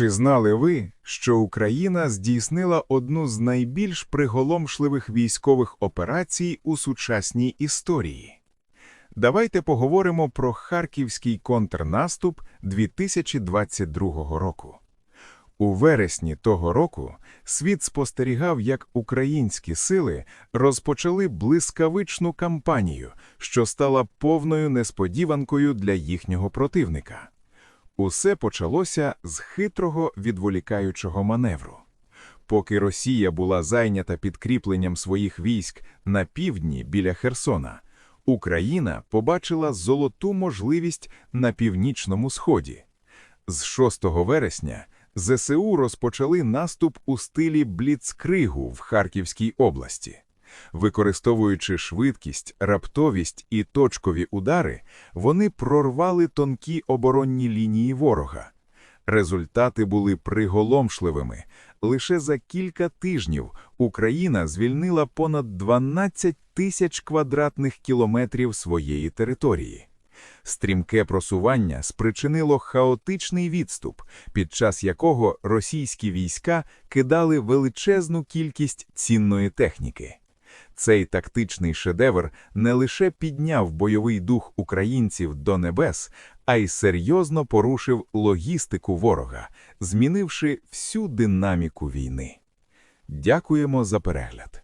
Чи знали ви, що Україна здійснила одну з найбільш приголомшливих військових операцій у сучасній історії? Давайте поговоримо про Харківський контрнаступ 2022 року. У вересні того року світ спостерігав, як українські сили розпочали блискавичну кампанію, що стала повною несподіванкою для їхнього противника. Усе почалося з хитрого відволікаючого маневру. Поки Росія була зайнята підкріпленням своїх військ на півдні біля Херсона, Україна побачила золоту можливість на північному сході. З 6 вересня ЗСУ розпочали наступ у стилі бліцкригу в Харківській області. Використовуючи швидкість, раптовість і точкові удари, вони прорвали тонкі оборонні лінії ворога. Результати були приголомшливими. Лише за кілька тижнів Україна звільнила понад 12 тисяч квадратних кілометрів своєї території. Стрімке просування спричинило хаотичний відступ, під час якого російські війська кидали величезну кількість цінної техніки. Цей тактичний шедевр не лише підняв бойовий дух українців до небес, а й серйозно порушив логістику ворога, змінивши всю динаміку війни. Дякуємо за перегляд.